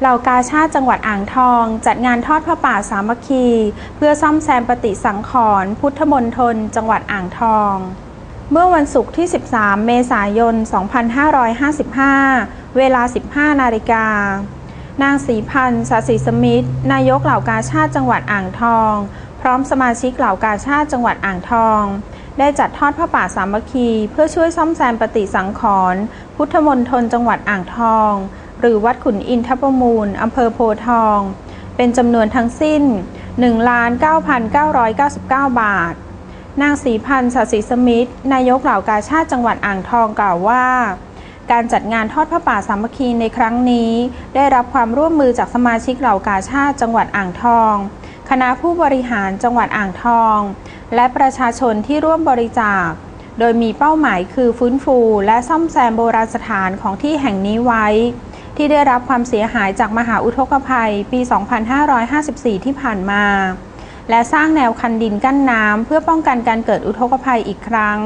เหล่ากาชาติจังหวัดอ่างทอง จัดงานทอดพระป่าสามัคคี เพื่อซ่อมแซมปฏิสังขรณ์พุทธมณฑลจังหวัดอ่างทอง เมื่อวันศุกร์ที่ 13 เมษายน 2555 เวลา 15 นาฬิกานางศรีพันธ์สศิสมิทธ์นายกเหล่ากาชาติจังหวัดอ่างทอง พร้อมสมาชิกเหล่ากาชาติจังหวัดอ่างทอง ได้จัดทอดพระป่าสามัคคี เพื่อช่วยซ่อมแซมปฏิสังขรณ์พุทธมณฑลจังหวัดอ่างทอง หรือวัดขุนอินทประมูลอำเภอโพทอง เป็นจำนวนทั้งสิ้น 1,9,999บาท นางศรีพันธ์สศิสมิทธนายกเหล่ากาชาติจังหวัดอ่างทองกล่าวว่า การจัดงานทอดพระป่าสามัคคีในครั้งนี้ ได้รับความร่วมมือจากสมาชิกเหล่ากาชาติจังหวัดอ่างทอง คณะผู้บริหารจังหวัดอ่างทอง และประชาชนที่ร่วมบริจาคโดยมีเป้าหมายคือฟื้นฟูและซ่อมแซมโบราณสถานของที่แห่งนี้ไว้ ที่ได้รับความเสียหายจากมหาอุทกภัยปี 2554 ที่ผ่านมา และสร้างแนวคันดินกั้นน้ำเพื่อป้องกันการเกิดอุทกภัยอีกครั้ง